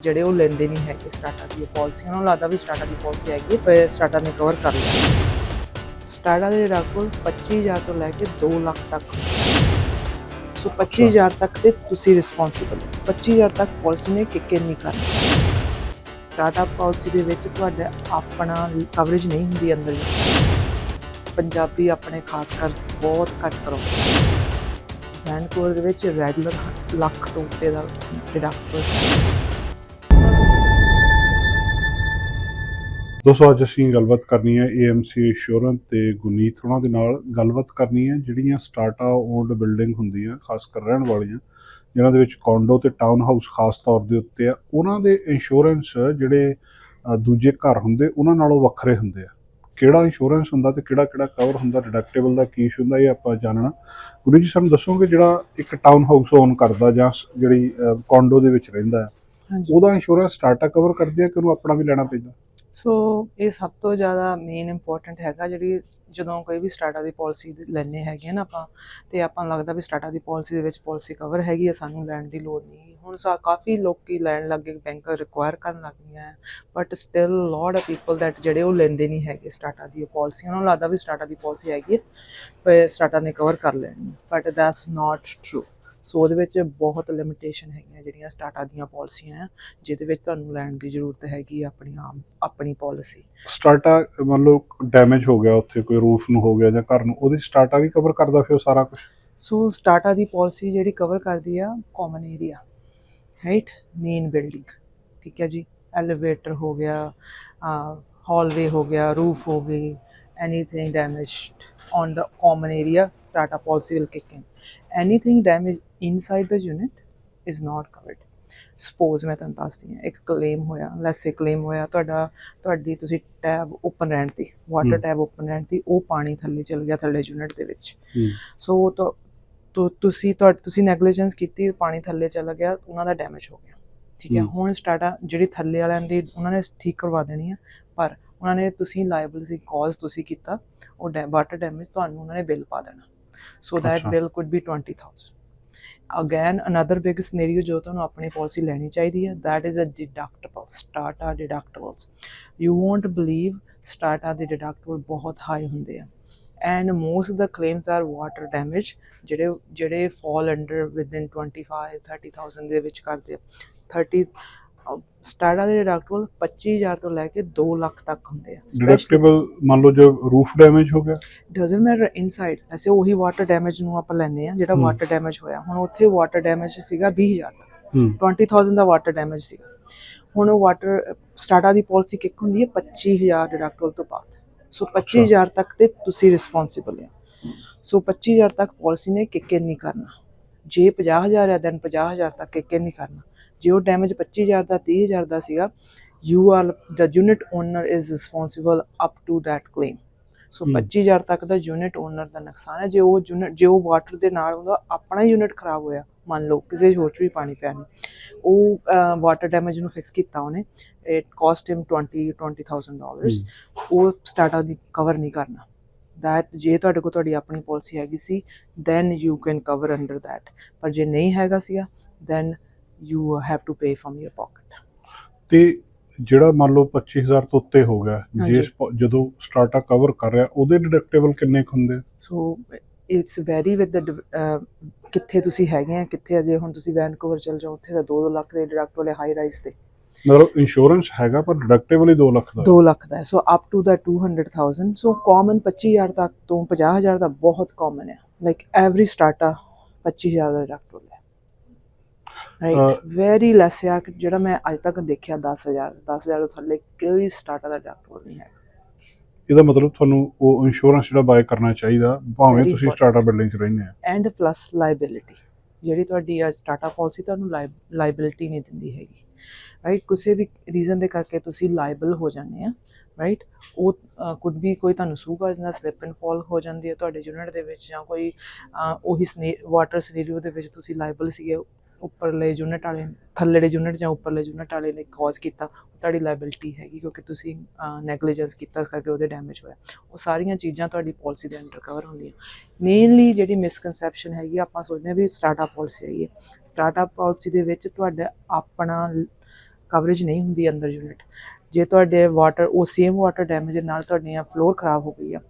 ਜਿਹੜੇ ਉਹ ਲੈਂਦੇ ਨਹੀਂ ਹੈਗੇ ਸਟਾਟਾ ਦੀ ਪਾਲਿਸੀ ਉਹਨਾਂ ਨੂੰ ਲੱਗਦਾ ਵੀ ਸਟਾਟਾ ਦੀ ਪਾਲਿਸੀ ਹੈਗੀ ਹੈ, ਸਟਾਟਾ ਨੇ ਕਵਰ ਕਰ ਲਿਆ। ਸਟਾਟਾ ਦੇ ਡਾਕੂਮੈਂਟ 25000 ਤੋਂ ਲੈ ਕੇ 2 ਲੱਖ ਤੱਕ। ਸੋ 25000 ਤੱਕ ਤੇ ਤੁਸੀਂ ਰਿਸਪੌਂਸਿਬਲ ਹੋ। 25000 ਤੱਕ ਪਾਲਿਸੀ ਨੇ ਕਿੱਕ ਨਹੀਂ ਕਰਨਾ ਸਟਾਰਟਅਪ ਪਾਲਿਸੀ ਦੇ ਵਿੱਚ ਤੁਹਾਡਾ ਆਪਣਾ ਕਵਰੇਜ ਨਹੀਂ ਹੁੰਦੀ ਅੰਦਰ ਪੰਜਾਬੀ ਆਪਣੇ ਖਾਸ ਕਰ ਬਹੁਤ ਘੱਟ ਕਰੋ। ਵੈਨਕੂਵਰ ਦੇ ਵਿੱਚ ਰੈਗੂਲਰ ਲੱਖ ਤੋਂ ਉੱਤੇ ਦਾ ਡਿਡਕਟਿਬਲ ਦੋਸਤੋ ਅੱਜ ਅਸੀਂ ਗੱਲਬਾਤ ਕਰਨੀ ਹੈ AMC ਇੰਸ਼ੋਰੈਂਸ ਤੇ ਗੁਨੀਤ ਉਹਨਾਂ ਦੇ ਨਾਲ ਗੱਲਬਾਤ ਕਰਨੀ ਹੈ ਜਿਹੜੀਆਂ ਸਟਾਰਟਾ ਓਨਡ ਬਿਲਡਿੰਗ ਹੁੰਦੀਆਂ ਖਾਸ ਕਰ ਰਹਿਣ ਵਾਲੀਆਂ ਜਿਨ੍ਹਾਂ ਦੇ ਵਿੱਚ ਕੌਂਡੋ ਤੇ ਟਾਊਨ ਹਾਊਸ ਖਾਸ ਤੌਰ ਦੇ ਉੱਤੇ ਆ ਉਹਨਾਂ ਦੇ ਇੰਸ਼ੋਰੈਂਸ ਜਿਹੜੇ ਦੂਜੇ ਘਰ ਹੁੰਦੇ ਉਹਨਾਂ ਨਾਲੋਂ ਵੱਖਰੇ ਹੁੰਦੇ ਆ। ਕਿਹੜਾ ਇੰਸ਼ੋਰੈਂਸ ਹੁੰਦਾ ਤੇ ਕਿਹੜਾ ਕਿਹੜਾ ਕਵਰ ਹੁੰਦਾ ਡਿਡਕਟੇਬਲ ਦਾ ਕੀ ਇਸ਼ੂ ਹੁੰਦਾ ਇਹ ਆਪਾਂ ਜਾਣਨਾ। ਗੁਰੂ ਜੀ ਸਾਨੂੰ ਦੱਸੋਗੇ ਜਿਹੜਾ ਇੱਕ ਟਾਊਨ ਹਾਊਸ ਓਨ ਕਰਦਾ ਜਾਂ ਜਿਹੜੀ ਕੌਂਡੋ ਦੇ ਵਿੱਚ ਰਹਿੰਦਾ ਉਹਦਾ ਇੰਸ਼ੋਰੈਂਸ ਸਟਾਰਟਾ ਕਵਰ ਕਰਦੀ ਹੈ ਕਿ ਉਹਨੂੰ ਆਪਣਾ ਵੀ ਲੈਣਾ ਪੈਂਦਾ? ਸੋ ਇਹ ਸਭ ਤੋਂ ਜ਼ਿਆਦਾ ਮੇਨ ਇੰਪੋਰਟੈਂਟ ਹੈਗਾ ਜਿਹੜੀ ਜਦੋਂ ਕੋਈ ਵੀ ਸਟਾਟਾ ਦੀ ਪਾਲਿਸੀ ਲੈਣੇ ਹੈਗੇ ਆ ਨਾ ਆਪਾਂ, ਤੇ ਆਪਾਂ ਨੂੰ ਲੱਗਦਾ ਵੀ ਸਟਾਟਾ ਦੀ ਪਾਲਿਸੀ ਦੇ ਵਿੱਚ ਪਾਲਿਸੀ ਕਵਰ ਹੈਗੀ ਆ, ਸਾਨੂੰ ਲੈਣ ਦੀ ਲੋੜ ਨਹੀਂ ਹੁਣ ਸਾ, ਕਾਫੀ ਲੋਕੀ ਲੈਣ ਲੱਗੇ ਬੈਂਕ ਰਿਕੁਆਇਰ ਕਰਨ ਲੱਗ ਗਈਆਂ but still lot of people that ਜਿਹੜੇ ਉਹ ਲੈਂਦੇ ਨਹੀਂ ਹੈਗੇ ਸਟਾਟਾ ਦੀ ਪਾਲਿਸੀ ਉਹਨਾਂ ਨੂੰ ਲੱਗਦਾ ਵੀ ਸਟਾਟਾ ਦੀ ਪਾਲਿਸੀ ਹੈਗੀ ਹੈ ਪਰ ਸਟਾਟਾ ਨੇ ਕਵਰ ਕਰ ਲੈਣੀ but that's not true so ਉਹਦੇ ਵਿੱਚ ਬਹੁਤ ਲਿਮਿਟੇਸ਼ਨ ਹੈਗੀਆਂ ਜਿਹੜੀਆਂ ਸਟਾਰਟਾ ਦੀਆਂ ਪਾਲਿਸੀਆਂ ਆ ਜਿਹਦੇ ਵਿੱਚ ਤੁਹਾਨੂੰ ਲੈਣ ਦੀ ਜ਼ਰੂਰਤ ਹੈਗੀ ਆਪਣੀ ਆਮ ਆਪਣੀ ਪਾਲਿਸੀ ਸਟਾਰਟਾ ਮੰਨ ਲਓ ਡੈਮੇਜ ਹੋ ਗਿਆ ਉੱਥੇ ਕੋਈ ਰੂਫ ਨੂੰ ਹੋ ਗਿਆ ਜਾਂ ਘਰ ਨੂੰ ਉਹਦੀ ਸਟਾਰਟਾ ਨਹੀਂ ਕਵਰ ਕਰਦਾ ਫਿਰ ਸਾਰਾ ਕੁਝ ਸੋ ਸਟਾਰਟਾ ਦੀ ਪਾਲਿਸੀ ਜਿਹੜੀ ਕਵਰ ਕਰਦੀ ਆ common area right main building ਠੀਕ ਹੈ ਜੀ? ਐਲੀਵੇਟਰ ਹੋ ਗਿਆ ਹਾਲਵੇ ਹੋ ਗਿਆ ਰੂਫ ਹੋ ਗਈ anything damaged on the common area startup policy will kick in anything damaged inside the unit is not covered. Suppose ਮੈਂ ਤੁਹਾਨੂੰ ਦੱਸਦੀ ਹਾਂ ਇੱਕ ਕਲੇਮ ਹੋਇਆ ਲੈਟਸ ਸੇ ਕਲੇਮ ਹੋਇਆ ਤੁਹਾਡਾ ਤੁਹਾਡੀ ਤੁਸੀਂ ਟੈਬ ਓਪਨ ਰਹਿਣ ਦੀ ਵਾਟਰ। ਟੈਬ ਓਪਨ ਰਹਿਣ ਦੀ ਉਹ ਪਾਣੀ ਥੱਲੇ ਚਲ ਗਿਆ ਥੱਲੇ ਯੂਨਿਟ ਦੇ ਵਿੱਚ। ਸੋ ਉਹ ਤਾਂ ਤੁਸੀਂ ਤੁਹਾਡ ਤੁਸੀਂ ਨੈਗਲੀਜੈਂਸ ਕੀਤੀ ਪਾਣੀ ਥੱਲੇ ਚਲਾ ਗਿਆ ਉਹਨਾਂ ਦਾ ਡੈਮੇਜ ਹੋ ਗਿਆ। ਠੀਕ ਹੈ। ਹੁਣ ਸਟਾਰਟਾ ਜਿਹੜੀ ਥੱਲੇ ਵਾਲਿਆਂ ਦੀ ਉਹਨਾਂ ਨੇ ਠੀਕ ਕਰਵਾ ਦੇਣੀ ਹੈ ਪਰ ਉਹਨਾਂ ਨੇ ਤੁਸੀਂ ਲਾਇਬਲ ਸੀ ਕਾਜ਼ ਤੁਸੀਂ ਕੀਤਾ ਉਹ ਵਾਟਰ ਡੈਮੇਜ ਤੁਹਾਨੂੰ ਉਹਨਾਂ ਨੇ ਬਿੱਲ ਪਾ ਦੇਣਾ। ਸੋ ਦੈਟ ਅੱਛਾ। Bill could be 20000 again another big scenario ਜੋ ਤੁਹਾਨੂੰ ਆਪਣੀ ਪਾਲਿਸੀ ਲੈਣੀ ਚਾਹੀਦੀ ਹੈ that is a deductible ਸਟਾਰਟਾ deductibles you won't believe ਸਟਾਰਟਾ ਦੇ deductible ਬਹੁਤ ਹਾਈ ਹੁੰਦੇ ਆ and most of the claims are water damage ਜਿਹੜੇ ਜਿਹੜੇ fall under within 25 30000 ਦੇ ਵਿੱਚ ਕਰਦੇ ਆ 30 ਸਟਾਰਟਾ ਦੇ deductible 25000 ਤੋਂ ਲੈ ਕੇ 2 ਲੱਖ ਤੱਕ ਹੁੰਦੇ ਆ। ਡਿਡਕਟੇਬਲ ਮੰਨ ਲਓ ਜੇ ਰੂਫ ਡੈਮੇਜ ਹੋ ਗਿਆ। ਡਸਨਟ ਮੈਟਰ ਇਨਸਾਈਡ ਐਸੇ ਉਹੀ ਵਾਟਰ ਡੈਮੇਜ ਨੂੰ ਆਪਾਂ ਲੈਂਦੇ ਆ ਜਿਹੜਾ। ਵਾਟਰ ਡੈਮੇਜ ਹੋਇਆ। ਹੁਣ ਉੱਥੇ ਵਾਟਰ ਡੈਮੇਜ ਸੀਗਾ 20000 ਦਾ। ਹੂੰ। 20000 ਦਾ ਵਾਟਰ ਡੈਮੇਜ ਸੀਗਾ। ਹੁਣ ਉਹ ਵਾਟਰ ਸਟਾਰਟਾ ਦੀ ਪਾਲਿਸੀ ਕਿੱਕ ਹੁੰਦੀ ਹੈ 25000 ਡਿਡਕਟਬਲ ਤੋਂ ਬਾਅਦ। ਸੋ 25000 ਤੱਕ ਤੇ ਤੁਸੀਂ ਰਿਸਪੌਂਸਿਬਲ ਆ। ਸੋ 25000 ਤੱਕ ਪਾਲਿਸੀ ਨੇ ਕਿੱਕ ਨਹੀਂ ਕਰਨਾ। ਜੇ 50000 ਹੈ ਦੈਨ 50000 ਤੱਕ ਕਿੱਕ ਨਹੀਂ ਕਰਨਾ। ਜੇ ਉਹ ਡੈਮੇਜ 25000 ਦਾ 30000 ਦਾ ਸੀਗਾ you are the unit owner is responsible up to that claim so hmm. 25000 ਤੱਕ ਦਾ ਯੂਨਿਟ ਓਨਰ ਦਾ ਨੁਕਸਾਨ ਹੈ ਜੇ ਉਹ ਯੂਨਿਟ ਜੇ ਉਹ ਵਾਟਰ ਦੇ ਨਾਲ ਉਹਦਾ ਆਪਣਾ ਯੂਨਿਟ ਖਰਾਬ ਹੋਇਆ। ਮੰਨ ਲਓ ਕਿਸੇ ਹੋਰ ਚ ਵੀ ਪਾਣੀ ਪਿਆ ਨਹੀਂ ਉਹ ਵਾਟਰ ਡੈਮੇਜ ਨੂੰ ਫਿਕਸ ਕੀਤਾ ਉਹਨੇ। ਇਟ ਕਾਸਟ ਹਿਮ 20 20000 ਡਾਲਰਸ ਉਹ ਸਟਾਰਟਾ ਦੀ ਕਵਰ ਨਹੀਂ ਕਰਨਾ। That ਜੇ ਤੁਹਾਡੇ ਕੋਲ ਤੁਹਾਡੀ ਆਪਣੀ ਪਾਲਿਸੀ ਹੈਗੀ ਸੀ then you can cover under that. ਪਰ ਜੇ ਨਹੀਂ ਹੈਗਾ ਸੀਗਾ then you have to pay from your pocket. ਤੇ ਜਿਹੜਾ ਮੰਨ ਲਓ 25000 ਤੋਂ ਉੱਤੇ ਹੋ ਗਿਆ। ਜੇ ਸਪ- ਜਦੋਂ ਸਟਾਰਟਾ ਕਵਰ ਕਰ ਰਿਹਾ ਉਹਦੇ ਡਿਡਕਟੇਬਲ ਕਿੰਨੇ ਕੁ ਹੁੰਦੇ? ਆ? So it's vary with the ਕਿੱਥੇ ਤੁਸੀਂ ਹੈਗੇ ਆ ਕਿੱਥੇ ਅਜੇ ਹੁਣ ਤੁਸੀਂ ਵੈਨਕੂਵਰ ਚਲ ਜਾਓ ਉੱਥੇ ਤਾਂ 2-2 ਲੱਖ ਦੇ ਡਿਡਕਟ ਵਾਲੇ ਹਾਈ ਰਾਈਜ਼ ਤੇ। ਮਤਲਬ ਇੰਸ਼ੋਰੈਂਸ ਹੈਗਾ ਪਰ ਡਿਡਕਟੇਬਲ ਹੀ 2 ਲੱਖ ਦਾ 2 ਲੱਖ ਦਾ so up to the 200000 so common 25000 ਤੱਕ ਤੋਂ 50000 ਦਾ ਬਹੁਤ ਕਾਮਨ ਹੈ ਲਾਈਕ ਐਵਰੀ ਸਟਾਰਟਾ 25000 ਦਾ ਡਿਡਕਟ ਹੁੰਦਾ ਹੈ। ਰਾਈਟ ਵੈਰੀ ਲੈਸ ਆ ਕਿ ਜਿਹੜਾ ਮੈਂ ਅੱਜ ਤੱਕ ਦੇਖਿਆ 10000 10000 ਤੋਂ ਥੱਲੇ ਕੋਈ ਸਟਾਰਟਾ ਦਾ ਡਿਡਕਟ ਨਹੀਂ ਹੈ। ਇਹਦਾ ਮਤਲਬ ਤੁਹਾਨੂੰ ਉਹ ਇੰਸ਼ੋਰੈਂਸ ਜਿਹੜਾ ਬਾਏ ਕਰਨਾ ਚਾਹੀਦਾ ਭਾਵੇਂ ਤੁਸੀਂ important. ਸਟਾਰਟਾ ਬਿਲਡਿੰਗ 'ਚ ਰਹਿੰਦੇ ਆ। ਐਂਡ ਪਲੱਸ ਲਾਇਬਿਲਿਟੀ ਜਿਹੜੀ ਤੁਹਾਡੀ ਸਟਾਰਟਅਪ ਪਾਲਿਸੀ ਤੁਹਾਨੂੰ ਲਾਇਬਿਲਿਟੀ ਨਹੀਂ ਦਿੰਦੀ ਹੈਗੀ। ਰਾਈਟ ਕਿਸੇ ਵੀ ਰੀਜ਼ਨ ਦੇ ਕਰਕੇ ਤੁਸੀਂ ਲਾਇਬਲ ਹੋ ਜਾਂਦੇ ਆ। ਰਾਈਟ ਉਹ ਕੁਡ ਵੀ ਕੋਈ ਤੁਹਾਨੂੰ ਸੂ ਕਰ ਜਾਂਦਾ ਸਲਿਪ ਐਂਡ ਫਾਲ ਹੋ ਜਾਂਦੀ ਹੈ ਤੁਹਾਡੇ ਯੂਨਿਟ ਦੇ ਵਿੱਚ ਜਾਂ ਕੋਈ ਉਹੀ ਵਾਟਰ ਸਿਨੈਰੀਓ ਦੇ ਵਿੱਚ ਤੁਸੀਂ ਲਾਇਬਲ ਸੀਗੇ। ਉੱਪਰਲੇ ਯੂਨਿਟ ਵਾਲੇ ਥੱਲੇੜੇ ਯੂਨਿਟ ਜਾਂ ਉੱਪਰਲੇ ਯੂਨਿਟ ਵਾਲੇ ਨੇ ਕਾਜ਼ ਕੀਤਾ ਉਹ ਤੁਹਾਡੀ ਲਾਇਬਿਲਿਟੀ ਹੈਗੀ ਕਿਉਂਕਿ ਤੁਸੀਂ ਨੈਗਲੀਜੈਂਸ ਕੀਤਾ ਕਰਕੇ ਉਹਦੇ ਡੈਮੇਜ ਹੋਇਆ। ਉਹ ਸਾਰੀਆਂ ਚੀਜ਼ਾਂ ਤੁਹਾਡੀ ਪਾਲਿਸੀ ਦੇ ਅੰਡਰ ਕਵਰ ਹੁੰਦੀਆਂ। ਮੇਨਲੀ ਜਿਹੜੀ ਮਿਸਕਨਸੈਪਸ਼ਨ ਹੈਗੀ ਆ, ਆਪਾਂ ਸੋਚਦੇ ਹਾਂ ਵੀ ਸਟਾਰਟਅਪ ਪਾਲਿਸੀ ਹੈਗੀ ਹੈ। ਸਟਾਰਟਅਪ ਪਾਲਿਸੀ ਦੇ ਵਿੱਚ ਤੁਹਾਡਾ ਆਪਣਾ ਕਵਰੇਜ ਨਹੀਂ ਹੁੰਦੀ ਅੰਦਰ ਯੂਨਿਟ ਜੇ ਤੁਹਾਡੇ ਵਾਟਰ ਉਹ ਸੇਮ ਵਾਟਰ ਡੈਮੇਜ ਨਾਲ ਤੁਹਾਡੀਆਂ ਫਲੋਰ ਖਰਾਬ ਹੋ ਗਈ ਆ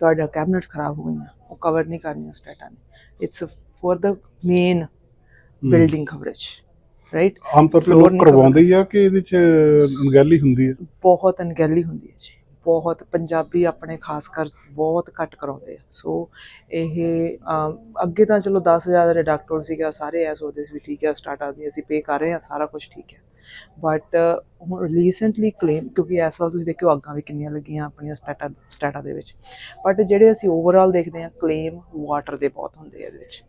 ਤੁਹਾਡਾ ਕੈਬਨਟ ਖਰਾਬ ਹੋ ਗਈਆਂ ਉਹ ਕਵਰ ਨਹੀਂ ਕਰਨੀਆਂ ਸਟੇਟਾਂ ਨੇ it's for the main building coverage right ਆਮ ਤੌਰ ਤੇ ਲੋਕ ਕਰਵਾਉਂਦੇ ਹੀ ਆ ਕਿ ਇਹਦੇ ਚ ਅਣਗਹਿਲੀ ਹੁੰਦੀ ਹੈ? ਬਹੁਤ ਅਣਗਹਿਲੀ ਹੁੰਦੀ ਹੈ ਜੀ। ਬਹੁਤ ਪੰਜਾਬੀ ਆਪਣੇ ਖਾਸ ਕਰ ਬਹੁਤ ਘੱਟ ਕਰਾਉਂਦੇ ਆ। ਸੋ ਇਹ ਅੱਗੇ ਤਾਂ ਚਲੋ 10000 ਦਾ ਡਿਡਕਟੋਰ ਸੀਗਾ ਸਾਰੇ ਐ ਸੋਚਦੇ ਸੀ ਵੀ ਠੀਕ ਹੈ ਸਟਾਰਟ ਆਦੀ ਅਸੀਂ ਪੇ ਕਰ ਰਹੇ ਹਾਂ ਸਾਰਾ ਕੁਝ ਠੀਕ ਹੈ। ਬਟ ਹੁਣ ਰੀਸੈਂਟਲੀ ਕਲੇਮ ਕਿਉਂਕਿ ਇਸ ਸਾਲ ਤੁਸੀਂ ਦੇਖਿਓ ਅੱਗਾਂ ਵੀ ਕਿੰਨੀਆਂ ਲੱਗੀਆਂ ਆਪਣੀਆਂ ਸਟਾਟਾ ਸਟਾਟਾ ਦੇ ਵਿੱਚ। ਬਟ ਜਿਹੜੇ ਅਸੀਂ ਓਵਰਆਲ ਦੇਖਦੇ ਹਾਂ ਕਲੇਮ ਵਾਟਰ ਦੇ ਬਹੁਤ ਹੁੰਦੇ ਆ ਇਹਦੇ ਵਿੱਚ।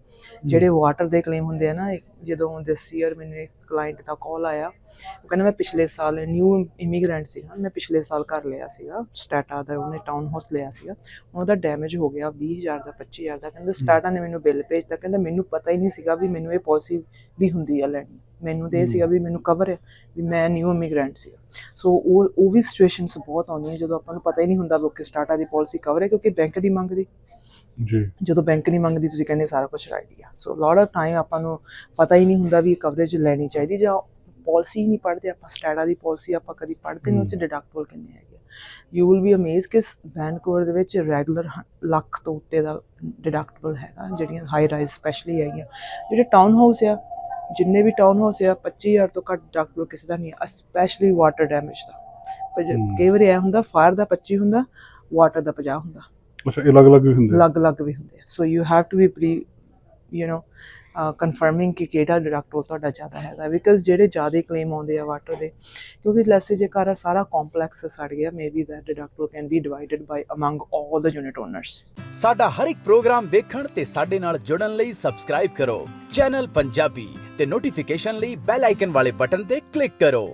ਜਿਹੜੇ ਵਾਟਰ ਦੇ ਕਲੇਮ ਹੁੰਦੇ ਆ ਨਾ ਜਦੋਂ ਦਿਸ ਈਅਰ ਮੈਨੂੰ ਇੱਕ ਕਲਾਇੰਟ ਦਾ ਕਾਲ ਆਇਆ ਉਹ ਕਹਿੰਦਾ ਮੈਂ ਪਿਛਲੇ ਸਾਲ ਨਿਊ ਇਮੀਗ੍ਰੈਂਟ ਸੀਗਾ ਮੈਂ ਪਿਛਲੇ ਸਾਲ ਕਰ ਲਿਆ ਸੀਗਾ ਸਟਾਟਾ ਦਾ ਉਹਨੇ ਟਾਊਨ ਹਾਊਸ ਲਿਆ ਸੀਗਾ ਉਹਦਾ ਡੈਮੇਜ ਹੋ ਗਿਆ 20000 ਦਾ 25000 ਦਾ ਕਹਿੰਦਾ ਸਟਾਟਾ ਨੇ ਮੈਨੂੰ ਬਿੱਲ ਭੇਜਤਾ ਕਹਿੰਦਾ ਮੈਨੂੰ ਪਤਾ ਹੀ ਨਹੀਂ ਸੀਗਾ ਵੀ ਮੈਨੂੰ ਇਹ ਪਾਲਿਸੀ ਵੀ ਹੁੰਦੀ ਆ ਲੈਣੀ ਮੈਨੂੰ ਤੇ। ਸੀਗਾ ਵੀ ਮੈਨੂੰ ਕਵਰ ਹੈ ਵੀ ਮੈਂ ਨਿਊ ਇਮੀਗ੍ਰੈਂਟ ਸੀਗਾ ਸੋ ਉਹ ਉਹ ਵੀ ਸਿਚੁਏਸ਼ਨਸ ਬਹੁਤ ਆਉਂਦੀਆਂ ਜਦੋਂ ਆਪਾਂ ਨੂੰ ਪਤਾ ਹੀ ਨਹੀਂ ਹੁੰਦਾ ਕਿ ਸਟਾਟਾ ਦੀ ਪਾਲਿਸੀ ਕਵਰ ਹੈ ਕਿਉਂਕਿ ਬੈਂਕ ਦੀ ਮੰਗਦੀ। ਜੀ। ਜਦੋਂ ਬੈਂਕ ਨਹੀਂ ਮੰਗਦੀ ਤੁਸੀਂ ਕਹਿੰਦੇ ਸਾਰਾ ਕੁਝ ਰਾਈਟ ਆ। ਸੋ ਲੋਟ ਆਫ ਟਾਈਮ ਆਪਾਂ ਨੂੰ ਪਤਾ ਹੀ ਨਹੀਂ ਹੁੰਦਾ ਵੀ ਕਵਰੇਜ ਲੈਣੀ ਚਾਹੀਦੀ ਜਾਂ ਪਾਲਿਸੀ ਨਹੀਂ ਪੜ੍ਹਦੇ ਆਪਾਂ ਸਟੈਡਾ ਦੀ ਪਾਲਿਸੀ ਆਪਾਂ ਕਦੀ ਪੜ੍ਹਦੇ ਨਹੀਂ ਉਹ 'ਚ ਡਿਡਕਟਬਲ ਕਿੰਨੇ ਹੈਗੇ ਯੂ ਵਿਲ ਬੀ ਅਮੇਜ਼ ਕਿ ਵੈਨਕੂਵਰ ਦੇ ਵਿੱਚ ਰੈਗੂਲਰ ਲੱਖ ਤੋਂ ਉੱਤੇ ਦਾ ਡਿਡਕਟਬਲ ਹੈਗਾ ਜਿਹੜੀਆਂ ਹਾਈ ਰਾਈਜ਼ ਸਪੈਸ਼ਲੀ ਹੈਗੀਆਂ। ਜਿਹੜੇ ਟਾਊਨ ਹਾਊਸ ਆ ਜਿੰਨੇ ਵੀ ਟਾਊਨ ਹਾਊਸ ਆ 25000 ਤੋਂ ਘੱਟ ਡਿਡਕਟਬਲ ਕਿਸੇ ਦਾ ਨਹੀਂ ਹੈ ਸਪੈਸ਼ਲੀ ਵਾਟਰ ਡੈਮੇਜ ਦਾ। ਪਰ। ਕਈ ਵਾਰੀ ਇਹ ਹੁੰਦਾ ਫਾਇਰ ਦਾ 25 ਹੁੰਦਾ ਵਾਟਰ ਦਾ 50 ਹੁੰਦਾ। ਅੱਛਾ ਇਹ ਅਲੱਗ-ਅਲੱਗ ਵੀ ਹੁੰਦੇ ਆ? ਅਲੱਗ-ਅਲੱਗ ਵੀ ਹੁੰਦੇ ਆ। So you have to be pre you know confirming ਕਿ ਕਿਹੜਾ ਡਿਡਕਟਬਲ ਤੁਹਾਡਾ ਜ਼ਿਆਦਾ ਹੈਗਾ। ਬਿਕਾਜ਼ ਜਿਹੜੇ ਜ਼ਿਆਦਾ ਕਲੇਮ ਆਉਂਦੇ ਆ ਵਾਟਰ ਦੇ ਕਿਉਂਕਿ ਲੈਸੇ ਜੇ ਘਰ ਸਾਰਾ ਕੰਪਲੈਕਸ ਸੜ ਗਿਆ maybe that deductible can be divided by among all the unit owners ਸਾਡਾ ਹਰ ਇੱਕ ਪ੍ਰੋਗਰਾਮ ਦੇਖਣ ਤੇ ਸਾਡੇ ਨਾਲ ਜੁੜਨ ਲਈ ਸਬਸਕ੍ਰਾਈਬ ਕਰੋ। ਚੈਨਲ ਪੰਜਾਬੀ ਤੇ ਨੋਟੀਫਿਕੇਸ਼ਨ ਲਈ ਬੈਲ ਆਈਕਨ ਵਾਲੇ ਬਟਨ ਤੇ ਕਲਿੱਕ ਕਰੋ।